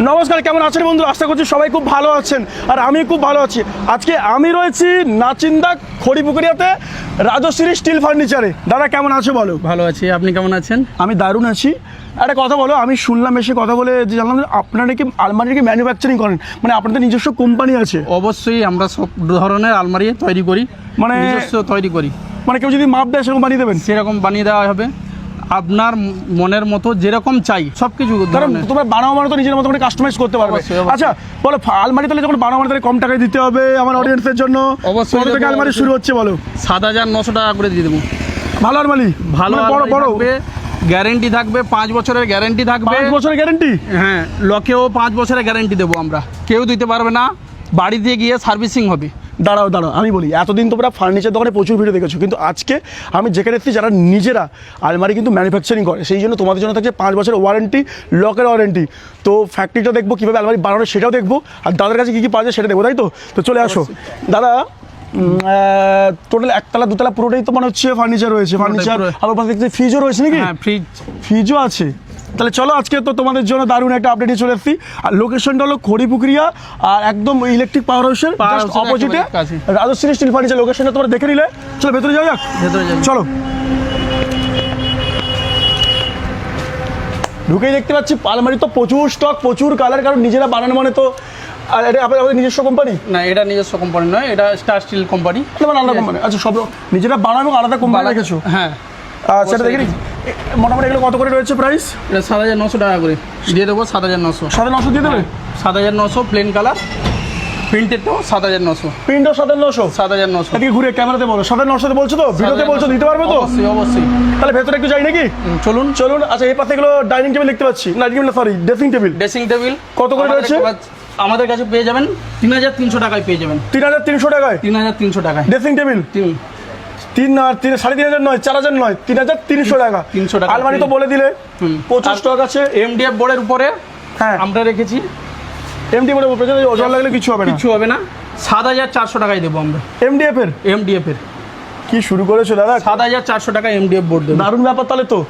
নমস্কার কেমন আছেন বন্ধু আশা করছি সবাই খুব ভালো আছেন আর আমি খুব ভালো আছি। আজকে আমি রয়েছি নাচিন্দা খড়িপুকুরিয়াতে রাজশ্রী স্টিল ফার্নিচারে। দাদা কেমন আছো বলো? ভালো আছি আপনি কেমন আছেন? আমি দারুণ আছি। একটা কথা বলো আমি শুনলাম এসে কথা বলে যে জানলাম আপনারা কি আলমারি কি ম্যানুফ্যাকচারিং করেন? মানে আপনাদের নিজস্ব কোম্পানি আছে? অবশ্যই আমরা সব ধরনের আলমারি তৈরি করি মানে- নিজস্ব তৈরি করি। মানে কেউ যদি মাপ দেয় সেরকম বানিয়ে দেবেন? সেরকম বানিয়ে দেওয়া হবে। আপনার মনের মতো যেরকম চাই সব কিছু তোমরা বানাও মানে তো নিজের মতো করে কাস্টমাইজ করতে পারবে। আচ্ছা বলো আলমারি তাহলে যখন বানাও মানে কম টাকায় দিতে হবে আমার অডিয়েন্সের জন্য? অবশ্যই থেকে আলমারি শুরু হচ্ছে বলো? সাত হাজার নশো টাকা করে দিয়ে দেবো। ভালো আলমারি? ভালো মানে বড় বড়। গ্যারেন্টি থাকবে পাঁচ বছরের গ্যারেন্টি থাকবে। পাঁচ বছরের গ্যারেন্টি হ্যাঁ লকেও পাঁচ বছরের গ্যারেন্টি দেবো আমরা। কেউ দিতে পারবে না বাড়িতে গিয়ে সার্ভিসিং হবে। দাঁড়াও দাঁড়াও, আমি বলি, এতদিন তোমরা ফার্নিচার দোকানে প্রচুর ভিডিও দেখেছ, কিন্তু আজকে আমি যেখানে এসেছি, যারা নিজেরা আলমারি কিন্তু ম্যানুফ্যাকচারিং করে, সেই জন্য তোমাদের জন্য থাকছে পাঁচ বছরের ওয়ারেন্টি লকের ওয়ারেন্টি তো ফ্যাক্টরিটা দেখব, কীভাবে আলমারি বানানো সেটাও দেখব, আর দাদার কাছে কী কী পাওয়া যায় সেটা দেখব, তাই তো? তো চলে আসো। দাদা টোটাল একতলা দুতলা পুরোটাই তো মনে হচ্ছে ফার্নিচার রয়েছে। ফার্নিচার। আবার পাশে দেখছি ফ্রিজও রয়েছে নাকি? হ্যাঁ ফ্রিজ ফ্রিজও আছে। তাহলে চলো আজকে তো তোমাদের জন্য দারুণ একটা আপডেট চলে এসেছি। আর লোকেশনটা হলো খড়িপুকুরিয়া আর একদম ইলেকট্রিক পাওয়ার হাউসের জাস্ট অপোজিটে রাজশ্রী স্টিল ফার্নিচার লোকেশনটা তোমরা দেখে নিলে। চলো ভেতরে যাও যাক। ভেতরে চলো। ঢুকেই দেখতে পাচ্ছি আলমারি তো প্রচুর স্টক প্রচুর কালার কারণ নিজেরা বানানো মানে তো আর এটা আপনাদের নিজস্ব কোম্পানি না এটা নিজস্ব কোম্পানি নয় এটা স্টার স্টিল কোম্পানি মানে আলাদা কোম্পানি আচ্ছা সব নিজেরা বানানো এবং আলাদা কোম্পানি রেখেছো? হ্যাঁ। সেটা দেখে মোটামুটি এগুলো কত করে রয়েছে প্রাইস এটা সাত হাজার নশো টাকা করে। দিয়ে দেবো সাত হাজার নশো। সাড়ে নশো দিয়ে দেবে? সাত হাজার নশো প্লেন কালার প্রিন্টেডটাও সাত হাজার নশো। প্রিন্টও সাড়ে নশো? সাত হাজার নশো। এদিকে ঘুরে ক্যামেরাতে বলো। সাড়ে নশোতে বলছো তো? ভিডিওতে বলছো দিতে পারবে তো? অবশ্যই অবশ্যই। তাহলে ভেতরে একটু যাই নাকি? চলুন। চলুন আচ্ছা এই পাশে এগুলো ডাইনিং টেবিল দেখতে পাচ্ছি। Dining table sorry dressing table dressing table কত করে রয়েছে? আমাদের কাছে পেয়ে যাবেন তিন হাজার তিনশো টাকায় পেয়ে যাবেন। তিন হাজার তিনশো টাকায়? তিন হাজার তিনশো টাকায়। ড্রেসিং টেবিল তিন। তিন সাড়ে তিন হাজার নয় চার হাজার নয় তিন হাজার তিনশো টাকা। 300 টাকা। আলমারি তো বলে দিলে। আর- স্টক আছে এমডিএফ বোর্ডের উপরে। হ্যাঁ। আমরা রেখেছি। এমডি বলে পেছনে ওজন লাগলে কিছু হবে না। কিছু হবে না। সাত হাজার চারশো টাকায় দেবো আমরা। এমডিএফ এর? এমডিএফ এর। কি শুরু করেছ দাদা? সাত হাজার চারশো টাকা এমডিএফ বোর্ড দেবো। দারুণ ব্যাপার তাহলে তো।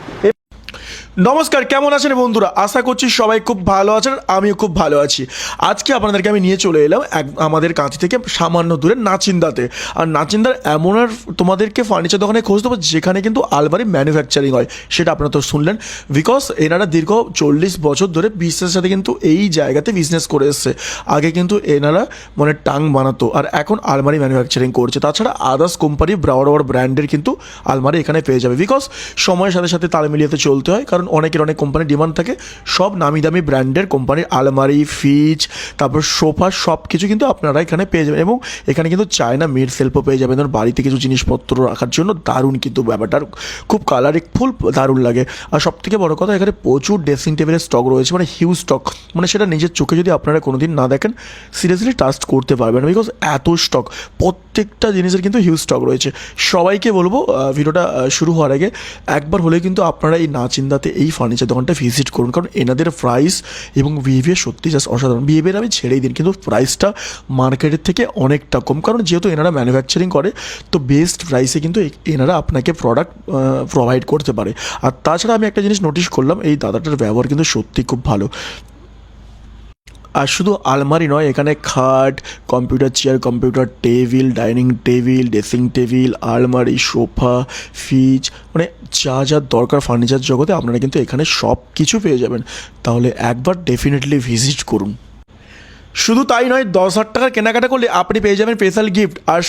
নমস্কার, কেমন আছেন বন্ধুরা? আশা করছি সবাই খুব ভালো আছেন, আমিও খুব ভালো আছি। আজকে আপনাদেরকে আমি নিয়ে চলে এলাম এক, আমাদের কাঁথি থেকে সামান্য দূরে নাচিন্দাতে। আর নাচিন্দার এমন আর তোমাদেরকে ফার্নিচার দোকানে খোঁজ দেবো, যেখানে কিন্তু আলমারি ম্যানুফ্যাকচারিং হয়, সেটা আপনারা তো শুনলেন। বিকজ এনারা দীর্ঘ চল্লিশ বছর ধরে বিজনেসের সাথে কিন্তু এই জায়গাতে বিজনেস করে এসছে। আগে কিন্তু এনারা মানে টাং বানাতো, আর এখন আলমারি ম্যানুফ্যাকচারিং করছে। তাছাড়া আদার্স কোম্পানি বড় বড় ব্র্যান্ডের কিন্তু আলমারি এখানে পেয়ে যাবে। বিকজ সময়ের সাথে সাথে তাল মিলিয়েতে চলতে হয়, কারণ অনেকের অনেক কোম্পানির ডিমান্ড থাকে। সব নামি দামি ব্র্যান্ডের কোম্পানির আলমারি ফ্রিজ তারপর সোফা সব কিছু কিন্তু আপনারা এখানে পেয়ে যাবেন। এবং এখানে কিন্তু চায়না মেড সেলফও পেয়ে যাবেন। ধরুন বাড়িতে কিছু জিনিসপত্র রাখার জন্য দারুণ কিন্তু ব্যাপারটা খুব কালারিং ফুল দারুণ লাগে। আর সব থেকে বড় কথা, এখানে প্রচুর ড্রেসিং টেবিলের স্টক রয়েছে মানে হিউজ স্টক মানে সেটা নিজের চোখে যদি আপনারা কোনোদিন না দেখেন সিরিয়াসলি ট্রাস্ট করতে পারবেন। বিকজ এত স্টক প্রত্যেকটা জিনিসের কিন্তু হিউজ স্টক রয়েছে। সবাইকে বলব ভিডিওটা শুরু হওয়ার আগে একবার হলে কিন্তু আপনারা এই নাচিন্দাতে এই ফার্নিচার দোকানটা ভিজিট করুন। কারণ এনাদের প্রাইস এবং বিহেভিয়ার সত্যি জাস্ট অসাধারণ। বিহেভিয়ার আমি ছেড়েই দিন, কিন্তু প্রাইসটা মার্কেটের থেকে অনেকটা কম। কারণ যেহেতু এনারা ম্যানুফ্যাকচারিং করে, তো বেস্ট প্রাইসে কিন্তু এনারা আপনাকে প্রোডাক্ট প্রোভাইড করতে পারে। আর তাছাড়া আমি একটা জিনিস নোটিশ করলাম, এই দাদাটার ব্যবহার কিন্তু সত্যি খুব ভালো। আর শুধু আলমারি নয়, এখানে খাট computer chair computer table dining table dressing table আলমারি সোফা ফ্রিজ মানে যা যা দরকার ফার্নিচার জগতে, আপনারা কিন্তু এখানে সব কিছু পেয়ে যাবেন। তাহলে একবার ডেফিনেটলি ভিজিট করুন। শুধু তাই নয়, দশ হাজার টাকার কেনাকাটা করলে আপনি পেয়ে যাবেন স্পেশাল গিফট আর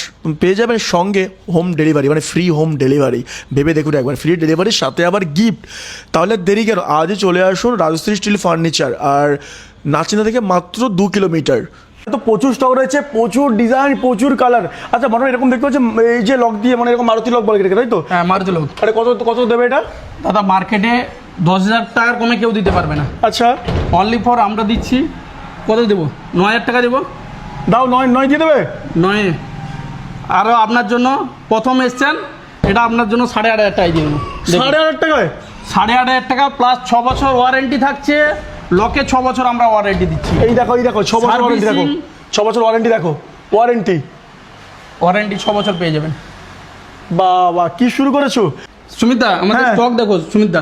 পেয়ে যাবেন সঙ্গে হোম ডেলিভারি মানে ফ্রি হোম ডেলিভারি ভেবে দেখুন একবার ফ্রি ডেলিভারির সাথে আবার গিফট তাহলে দেরি কেন? আজই চলে আসুন রাজশ্রী স্টিল ফার্নিচার আর নাচিনা থেকে মাত্র দু কিলোমিটার। তো প্রচুর স্টক রয়েছে প্রচুর ডিজাইন প্রচুর কালার আচ্ছা মনে এরকম দেখতে পাচ্ছি এই যে লক দিয়ে মানে এরকম মারুতি লক বলে তাই তো? হ্যাঁ মারুতি লোক আরে কত কত দেবে এটা? দাদা মার্কেটে দশ হাজার টাকার কমে কেউ দিতে পারবে না। আচ্ছা। অনলি ফর আমরা দিচ্ছি কত দেবো? ন হাজার টাকা দেবো। দাও নয় নয় দিয়ে দেবে? নয়। আরও আপনার জন্য প্রথম এসছেন এটা আপনার জন্য সাড়ে আট হাজার টাকায় দিয়ে দেবো। সাড়ে হাজার টাকায়? সাড়ে আট হাজার টাকা প্লাস ছ বছর ওয়ারেন্টি থাকছে। লকে ছ বছর আমরা ওয়ারেন্টি দিচ্ছি। এই দেখো এই দেখো ছ বছর ওয়ারেন্টি দেখো। ছ বছর ওয়ারেন্টি দেখো ওয়ারেন্টি ওয়ারেন্টি ছ বছর পেয়ে যাবেন। বাবা কি শুরু করেছ? সুমিতা আমাদের হ্যাঁ। স্টক দেখো সুমিতা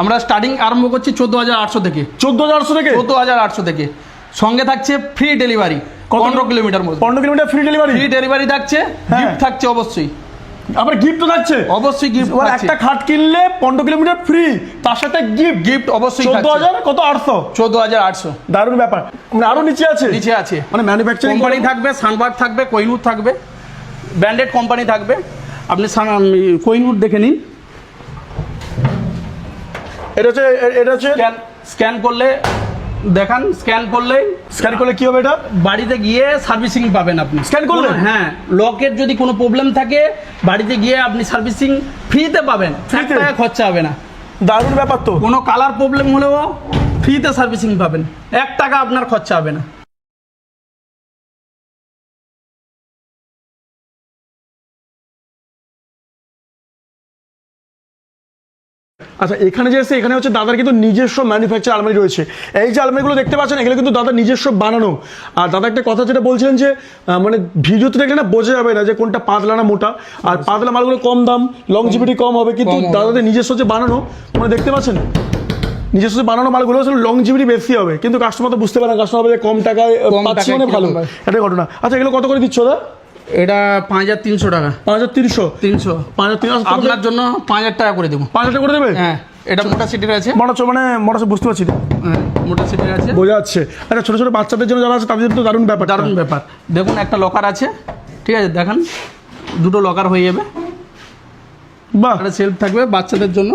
আমরা স্টার্টিং আরম্ভ করছি চোদ্দ হাজার আটশো থেকে। চোদ্দ হাজার আটশো থেকে? চোদ্দ হাজার আটশো থেকে। সঙ্গে থাকছে ফ্রি ডেলিভারি? পনেরো কিলোমিটার মধ্যে। পনেরো kilometre free delivery free delivery থাকছে হ্যাঁ। গিফট থাকছে অবশ্যই। আবার গিফটও থাকছে অবশ্যই গিফট এবার একটা খাট কিনলে পনেরো কিলোমিটার ফ্রি তার সাথে গিফট গিফট অবশ্যই চোদ্দ হাজার কত? আটশো। চোদ্দ হাজার আটশো। দারুণ ব্যাপার। মানে আরও নিচে আছে। নিচে আছে। মানে ম্যানুফ্যাকচারিং কোম্পানি থাকবে সানবার্ড থাকবে কোইনুর থাকবে। ব্র্যান্ডেড কোম্পানি থাকবে। আপনি কোইনুর দেখে নিন। এটা হচ্ছে এটা হচ্ছে স্ক্যান করলে দেখান স্ক্যান করলেই স্ক্যান করলে কি হবে এটা? বাড়িতে গিয়ে সার্ভিসিং পাবেন আপনি। স্ক্যান করলে? হ্যাঁ লকের যদি কোনো প্রবলেম থাকে বাড়িতে গিয়ে আপনি সার্ভিসিং ফ্রিতে পাবেন। এক? টাকা খরচা হবে না। দারুণ ব্যাপার তো। কোনো কালার প্রবলেম হলেও ফ্রিতে সার্ভিসিং পাবেন। এক টাকা আপনার খরচা হবে না। আচ্ছা এখানে যে এসে এখানে হচ্ছে দাদার কিন্তু নিজস্ব ম্যানুফ্যাকচার আলমারি রয়েছে। এই যে আলমারিগুলো দেখতে পাচ্ছেন এগুলো কিন্তু দাদা নিজস্ব বানানো। আর দাদা একটা কথা যেটা বলছিলেন যে মানে ভিডিওতে দেখলে না বোঝা যাবে না যে কোনটা পাতলা না মোটা। আর পাতলা মালগুলো কম দাম লং লংজিভিটি কম হবে কিন্তু দাদাদের নিজস্ব যে বানানো মানে দেখতে পাচ্ছেন? নিজস্ব বানানো মালগুলো আসলে লংজিভিটি বেশি হবে। কিন্তু কাস্টমার তো বুঝতে পারে না কাস্টমার যে কম টাকায় পাচ্ছি মানে ভালো? এটাই ঘটনা। আচ্ছা এগুলো কত করে দিচ্ছ দাদা? এটা পাঁচ হাজার তিনশো টাকা। পাঁচ হাজার তিনশো? তিনশো। পাঁচ হাজার তিনশো। আপনার জন্য পাঁচ হাজার টাকা করে দেবো। পাঁচ হাজার করে দেবে? হ্যাঁ এটা মোটা সিটির আছে। হচ্ছে মানে হচ্ছে বুঝতে পারছি। হ্যাঁ মোটা সিটির আছে। বোঝা যাচ্ছে। আচ্ছা ছোট ছোট বাচ্চাদের জন্য যারা আছে তাদের তো দারুণ ব্যাপার দারুণ ব্যাপার। দেখুন একটা লকার আছে। ঠিক আছে দেখান। দুটো লকার হয়ে যাবে। বাহ। একটা সেলফ থাকবে বাচ্চাদের জন্য।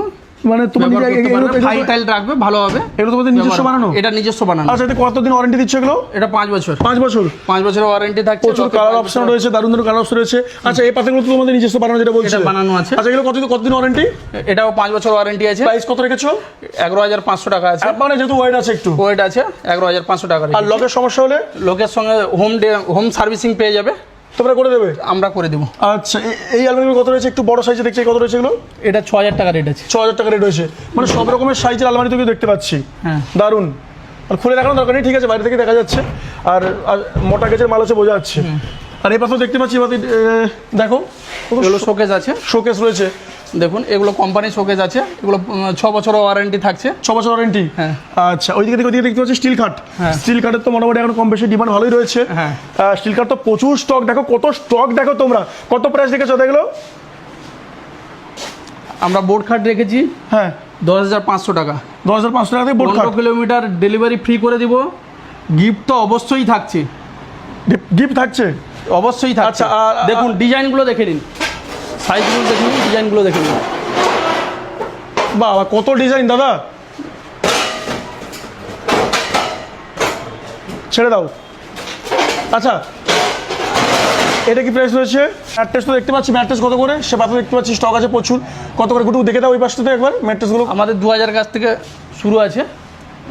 মানে তোমার ফাইল টাইল রাখবে ভালো হবে। এগুলো তোমাদের নিজস্ব বানানো? এটা নিজস্ব বানানো। আচ্ছা এতে কতদিন ওয়ারেন্টি দিচ্ছে এগুলো? এটা পাঁচ বছর। পাঁচ বছর? পাঁচ বছরের ওয়ারেন্টি থাকছে প্রচুর কালার অপশন রয়েছে দারুণ দারুণ কালার অপশন রয়েছে। আচ্ছা এই পাতাগুলো তো তোমাদের নিজস্ব বানানো যেটা বলছো। এটা বানানো আছে। আচ্ছা এগুলো কতদিন কতদিন ওয়ারেন্টি এটাও পাঁচ বছর ওয়ারেন্টি আছে। প্রাইস কত রেখেছো? এগারো হাজার পাঁচশো টাকা আছে। মানে যেহেতু ওয়েট আছে একটু। ওয়েট আছে এগারো হাজার পাঁচশো টাকা আর লকের সমস্যা হলে? লোকের সঙ্গে হোম ডে হোম সার্ভিসিং পেয়ে যাবে। তোমরা করে দেবে? আমরা করে দেবো। আচ্ছা এই আলমারিগুলো কত রয়েছে? একটু বড় সাইজে দেখছি কত রয়েছে এগুলো? এটা ছ হাজার টাকা রেট আছে। ছ হাজার টাকা রেট রয়েছে। মানে সব রকমের সাইজের আলমারি তুমি দেখতে পাচ্ছি। হ্যাঁ। দারুণ। আর খুলে দেখানো দরকার নেই ঠিক আছে বাইরে থেকে দেখা যাচ্ছে। আর আর মোটা গেজের মাল আছে বোঝা যাচ্ছে। আর এই পাশেও দেখতে পাচ্ছি দেখো। এগুলো শোকেজ আছে। শোকেস রয়েছে। দেখুন এগুলো কোম্পানি শোকেজ আছে। এগুলো ছ বছর ওয়ারেন্টি থাকছে। ছ বছর ওয়ারেন্টি হ্যাঁ। আচ্ছা ওইদিকে দেখে ওইদিকে দেখতে পাচ্ছি স্টিল কাঠ হ্যাঁ। স্টিল কাঠের তো মোটামুটি এখন কম বেশি ডিমান্ড ভালোই রয়েছে। হ্যাঁ। স্টিল কাঠ তো প্রচুর স্টক দেখো কত স্টক দেখো তোমরা। কত প্রাইস দেখেছ দেখল? আমরা বোর্ড খাট রেখেছি। হ্যাঁ। দশ হাজার পাঁচশো টাকা। দশ হাজার পাঁচশো টাকা থেকে বোর্ড খাট কিলোমিটার ডেলিভারি ফ্রি করে দিব। গিফট তো অবশ্যই থাকছে। গিফট থাকছে? অবশ্যই থাকছে। আচ্ছা, দেখুন ডিজাইনগুলো দেখে নিন। সাইজগুলো দেখে নিন ডিজাইনগুলো দেখে নিন বাবা, কত ডিজাইন, দাদা? ছেড়ে দাও। আচ্ছা এটা কি প্রাইস রয়েছে? ম্যাট্রেস তো দেখতে পাচ্ছি ম্যাট্রেস কত করে? সে পাতা দেখতে পাচ্ছি স্টক আছে প্রচুর। কত করে? গুটু দেখে দাও ওই পাশটাতে একবার ম্যাট্রেসগুলো আমাদের দু হাজার কাছ থেকে শুরু আছে।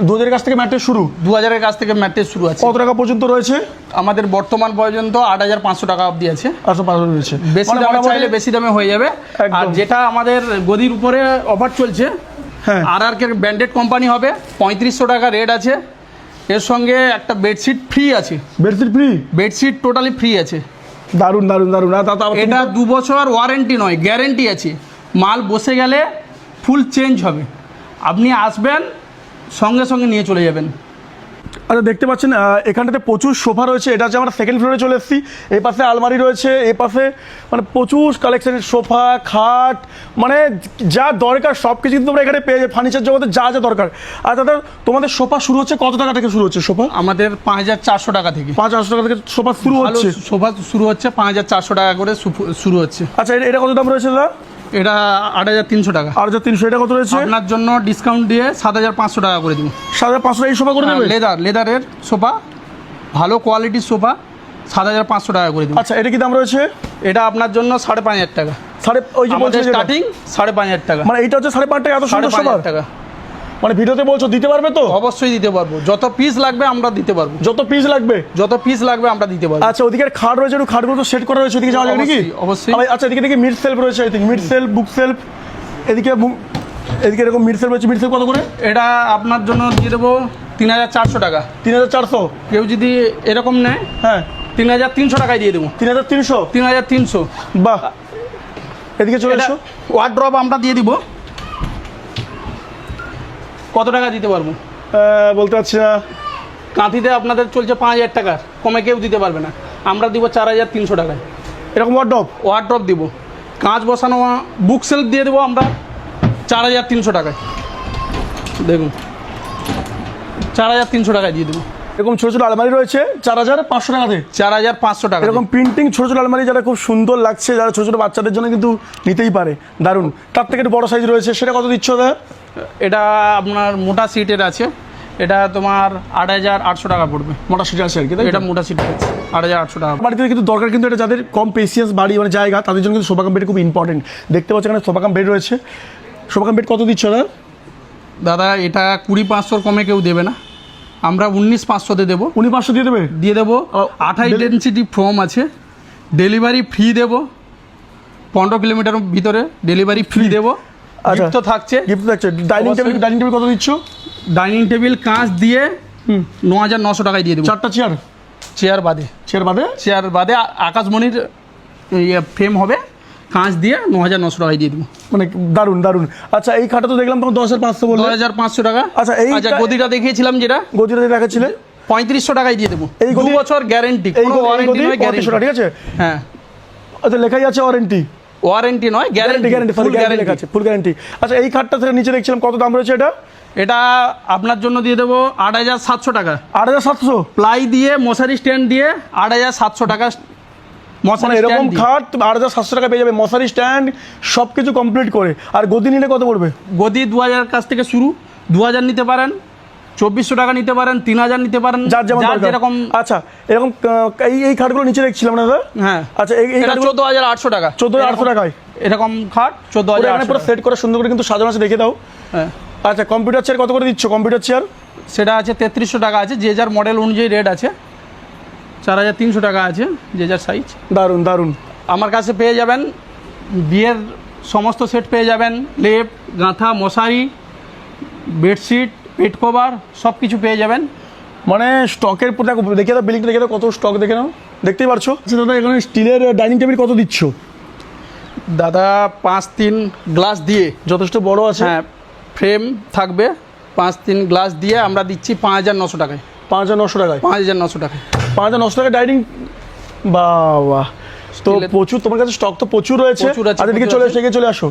দুধের কাছ থেকে ম্যাট্রেস শুরু? দু হাজারের কাছ থেকে ম্যাট্রেস শুরু আছে। কত টাকা পর্যন্ত রয়েছে? আমাদের বর্তমান পর্যন্ত আট হাজার পাঁচশো টাকা অবধি আছে। আটশো পাঁচশো রয়েছে। বেশি মানে দামে চাইলে বেশি দামে হয়ে যাবে। আর যেটা আমাদের গদির উপরে অফার চলছে হ্যাঁ। আর আর কে ব্র্যান্ডেড কোম্পানি হবে পঁয়ত্রিশশো টাকা রেট আছে। এর সঙ্গে একটা বেডশিট ফ্রি আছে। Bedsheet free bedsheet totally free আছে। আর তা- তা- এটা দু বছর ওয়ারেন্টি নয় গ্যারেন্টি আছে। মাল বসে গেলে ফুল চেঞ্জ হবে। আপনি আসবেন সঙ্গে সঙ্গে নিয়ে চলে যাবেন। আচ্ছা দেখতে পাচ্ছেন এখানটাতে প্রচুর সোফা রয়েছে। এটা হচ্ছে আমরা সেকেন্ড ফ্লোরে চলে এসেছি। এই পাশে আলমারি রয়েছে এই পাশে মানে প্রচুর কালেকশনের সোফা খাট মানে যা দরকার সব কিছু কিন্তু তোমরা এখানে পেয়ে যাবে। ফার্নিচার জগতে যা যা দরকার। আর দাদা তোমাদের সোফা শুরু হচ্ছে কত টাকা থেকে শুরু হচ্ছে সোফা? আমাদের পাঁচ হাজার চারশো টাকা থেকে। পাঁচ হাজার টাকা থেকে সোফা শুরু হচ্ছে? সোফা শুরু হচ্ছে পাঁচ হাজার চারশো টাকা করে শুরু হচ্ছে। আচ্ছা এটা কত দাম রয়েছে দাদা? এটা আট হাজার তিনশো টাকা। আর হাজার তিনশো এটা কত রয়েছে? আপনার জন্য ডিসকাউন্ট দিয়ে সাত হাজার পাঁচশো টাকা করে দিব। সাত হাজার পাঁচশো এই সোফা করে দেবে লেদার লেদারের সোফা ভালো কোয়ালিটির সোফা সাত হাজার পাঁচশো টাকা করে দিব। আচ্ছা এটা কি দাম রয়েছে? এটা আপনার জন্য সাড়ে পাঁচ হাজার টাকা। সাড়ে ওই যে বলছে স্টার্টিং সাড়ে পাঁচ হাজার টাকা। মানে এটা হচ্ছে সাড়ে পাঁচ টাকা এত সাড়ে পাঁচ হাজার টাকা। মানে ভিডিওতে বলছো দিতে পারবে তো? অবশ্যই দিতে পারব। যত পিস লাগবে আমরা দিতে পারব। যত পিস লাগবে? যত পিস লাগবে আমরা দিতে পারব। আচ্ছা ওদিকে খাট রয়েছে একটু খাটগুলো তো সেট করা রয়েছে ওদিকে যাওয়া যাবে নাকি? অবশ্যই, আচ্ছা এদিকে দেখি মিড সেলফ রয়েছে I think mid shelf book shelf এদিকে এদিকে এরকম মিড সেলফ রয়েছে মিড সেলফ কত করে? এটা আপনার জন্য দিয়ে দেবো তিন হাজার চারশো টাকা। তিন হাজার চারশো? কেউ যদি এরকম নেয় হ্যাঁ। তিন হাজার তিনশো টাকায় দিয়ে দেবো। তিন হাজার তিনশো? তিন হাজার তিনশো। বাহ। এদিকে চলে এসো। ওয়ার্ড্রপ আমরা দিয়ে দিব। কত টাকা দিতে পারব? বলতে পারছি না। কাঁথিতে আপনাদের চলছে পাঁচ হাজার টাকার কমে কেউ দিতে পারবে না। আমরা দিব চার হাজার তিনশো টাকায়। এরকম ওয়ার্ডপ ওয়ার্ড্রপ দিব। কাঁচ বসানো বুক সেলফ দিয়ে দেবো আমরা চার হাজার তিনশো টাকায়। দেখুন চার হাজার তিনশো টাকায় দিয়ে দেবো। এরকম ছোটো ছোটো আলমারি রয়েছে চার হাজার পাঁচশো টাকাতে চার হাজার পাঁচশো টাকা এরকম প্রিন্টিং ছোটো ছোটো আলমারি যারা খুব সুন্দর লাগছে যারা ছোটো ছোটো বাচ্চাদের জন্য কিন্তু নিতেই পারে। দারুণ। তার থেকে একটু বড় সাইজ রয়েছে সেটা কত দিচ্ছ দাদা? এটা আপনার মোটা সিটের আছে। এটা তোমার আট হাজার আটশো টাকা পড়বে। মোটা সিট আছে আর কি এটা মোটা সিট আছে আট হাজার আটশো টাকা। বাড়িতে কিন্তু দরকার কিন্তু এটা যাদের কম পেসিয়েন্স বাড়ি মানে জায়গা তাদের জন্য কিন্তু সোফা কাম বেড খুব ইম্পর্টেন্ট দেখতে পাচ্ছ এখানে সোফা কাম বেড রয়েছে। সোফা কাম বেড কত দিচ্ছ দাদা? দাদা এটা কুড়ি পাঁচশোর কমে কেউ দেবে না। আমরা উনিশ পাঁচশোতে দেবো। উনিশ পাঁচশো দিয়ে দেবে? দিয়ে দেবো। আঠাই ডেন্সিটি ফর্ম আছে। ডেলিভারি ফ্রি দেবো। পনেরো কিলোমিটার ভিতরে ডেলিভারি ফ্রি দেবো। আচ্ছা। তো থাকছে। গিফট থাকছে। ডাইনিং টেবিল ডাইনিং টেবিল কত দিচ্ছ? ডাইনিং টেবিল কাঁচ দিয়ে ন হাজার নশো টাকায় দিয়ে দেবো। চারটা চেয়ার চেয়ার বাদে। চেয়ার বাদে? চেয়ার বাদে আকাশমণির ইয়ে ফ্রেম হবে। কাঁচ দিয়ে ন হাজার নশো টাকায় দিয়ে দেবো। মানে দারুণ দারুণ। আচ্ছা এই খাটা তো দেখলাম তখন দশ হাজার পাঁচশো দু হাজার পাঁচশো টাকা। আচ্ছা, এইটা- আচ্ছা গদিটা দেখিয়েছিলাম যেটা। গদিটা দেখাচ্ছিলে? পঁয়ত্রিশশো টাকায় দিয়ে দেবো। এই দু বছর গ্যারেন্টি এই কোনো ওয়ারেন্টি নয় টাকা, ঠিক আছে? হ্যাঁ। আচ্ছা লেখাই আছে ওয়ারেন্টি ওয়ারেন্টি নয় গ্যারেন্টি গ্যারেন্টি ফুল গ্যারেন্টি আছে ফুল গ্যারেন্টি আচ্ছা এই খাটটা থেকে নিচে দেখছিলাম কত দাম রয়েছে এটা? এটা আপনার জন্য দিয়ে দেবো আট হাজার সাতশো টাকা। আট হাজার সাতশো? প্লাই দিয়ে মশারি স্ট্যান্ড দিয়ে আট হাজার সাতশো টাকা মানে মশারি এরকম স্ট্যান্ড দিয়ে। খাট আট হাজার সাতশো টাকা পেয়ে যাবে মশারি স্ট্যান্ড সব কিছু কমপ্লিট করে। আর গদি নিলে কত পড়বে? গদি দু হাজার কাছ থেকে শুরু দু হাজার নিতে পারেন। চব্বিশশো টাকা নিতে পারেন তিন হাজার নিতে পারেন যার যেমন। যেরকম আচ্ছা এরকম এই এই খাটগুলো নিচে দেখছিলাম না দাদা হ্যাঁ। আচ্ছা এই চোদ্দ হাজার আটশো টাকা। চোদ্দ হাজার আটশো টাকায়। এরকম খাট চোদ্দ হাজার পুরো সেট করে সুন্দর করে কিন্তু সাজানো আছে দেখে দাও। হ্যাঁ। আচ্ছা কম্পিউটার চেয়ার কত করে দিচ্ছ? কম্পিউটার চেয়ার সেটা আছে তেত্রিশশো টাকা আছে যে যার মডেল অনুযায়ী রেট আছে। চার হাজার তিনশো টাকা আছে যে যার সাইজ দারুণ দারুণ। আমার কাছে পেয়ে যাবেন বিয়ের সমস্ত সেট পেয়ে যাবেন লেপ গাঁথা মশারি বেডশিট পেট কভার সব কিছু পেয়ে যাবেন। মানে স্টকের দেখো দেখে দাও বিল্ডিংটা দেখে দাও কত স্টক দেখে নাও। দেখতেই পারছ? আচ্ছা দাদা এখানে স্টিলের ডাইনিং টেবিল কত দিচ্ছ? দাদা পাঁচ তিন গ্লাস দিয়ে। যথেষ্ট বড় আছে। হ্যাঁ ফ্রেম থাকবে। পাঁচ তিন গ্লাস দিয়ে আমরা দিচ্ছি পাঁচ হাজার নশো টাকায়। পাঁচ হাজার নশো টাকায়। পাঁচ হাজার নশো টাকায়। পাঁচ হাজার নশো টাকায় ডাইনিং বাবা তো প্রচুর তোমার কাছে স্টক তো প্রচুর রয়েছে। আর এদিকে চলে। এসে চলে আসো।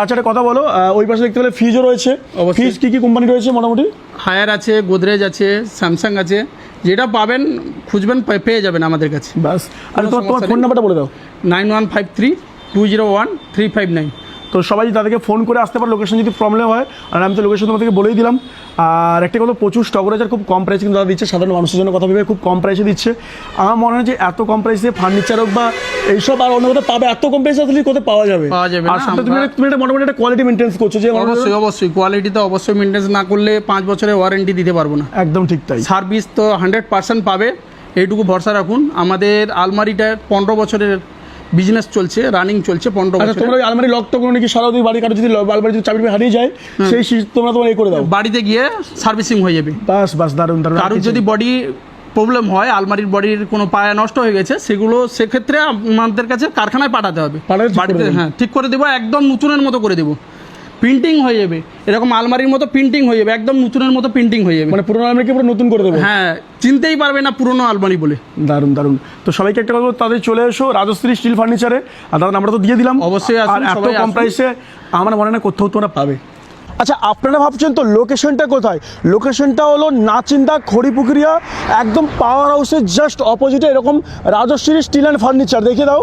আচ্ছা একটা কথা বলো ওই পাশে দেখতে পেলে ফ্রিজও রয়েছে। ফ্রিজ কি কি কোম্পানি রয়েছে মোটামুটি? হায়ার আছে গোদরেজ আছে স্যামসাং আছে। যেটা পাবেন খুঁজবেন পেয়ে যাবেন আমাদের কাছে। ব্যাস। আর তোমার ফোন। নাম্বারটা বলে দাও। Nine one five three two zero one three five nine তো সবাই তাদেরকে ফোন করে আসতে পারে লোকেশন যদি প্রবলেম হয় আর আমি তো লোকেশন তোমাদেরকে বলেই দিলাম আর একটা কথা প্রচুর স্টক রয়েছে খুব কম প্রাইসে কিন্তু তারা দিচ্ছে সাধারণ মানুষের জন্য কথা ভেবে খুব কম প্রাইসে দিচ্ছে। আমার মনে হয় যে এত কম প্রাইসে ফার্নিচার হোক বা এইসব আর অন্য কোথাও পাবে এত কম প্রাইসে আসলে কোথায় পাওয়া যাবে? পাওয়া যাবে আর সাথে তুমি একটা- তুমি একটা মোটামুটি একটা কোয়ালিটি মেনটেন্স করছ যে অবশ্যই অবশ্যই কোয়ালিটি তো অবশ্যই মেনটেন্স না করলে পাঁচ বছরের ওয়ারেন্টি দিতে পারব না। একদম ঠিক তাই। সার্ভিস তো হান্ড্রেড পার্সেন্ট পাবে এইটুকু ভরসা রাখুন। আমাদের আলমারিটা পনেরো বছরের বিজনেস চলছে রানিং চলছে পনেরো আচ্ছা বছর। তোমরা আলমারি লক তো কোনো নাকি? সারা দুই বাড়ি কারও যদি আলমারি যদি চাবি হারিয়ে যায় সেই তোমরা তোমরা এই করে দাও। বাড়িতে গিয়ে সার্ভিসিং হয়ে যাবে। বাস বাস দারুণ দারুণ। কারোর যদি বডি প্রবলেম হয় আলমারির বডির কোনো পায়া নষ্ট হয়ে গেছে সেগুলো সেক্ষেত্রে আমাদের কাছে কারখানায় পাঠাতে হবে। বাড়িতে হ্যাঁ ঠিক করে দেবো একদম নতুনের মতো করে দেবো। প্রিন্টিং হয়ে যাবে। এরকম আলমারির মতো প্রিন্টিং হয়ে যাবে একদম নতুনের মতো প্রিন্টিং হয়ে যাবে। মানে পুরোনো আলমারিকে পুরো নতুন করে দেবে? হ্যাঁ চিনতেই পারবে না পুরনো আলমারি বলে। দারুণ দারুণ। তো সবাইকে একটা কথা বলব, তাদের চলে এসো রাজশ্রী স্টিল ফার্নিচারে আর দাদা আমরা তো দিয়ে দিলাম। অবশ্যই আসুন, আর এত কম প্রাইসে আমার মনে হয় না কোথাও তোমরা পাবে। আচ্ছা আপনারা ভাবছেন তো লোকেশনটা কোথায়? লোকেশনটা হলো নাচিন্দা খড়িপুকুরিয়া একদম পাওয়ার হাউসের জাস্ট অপোজিটে এরকম রাজশ্রী স্টিল অ্যান্ড ফার্নিচার দেখে দাও।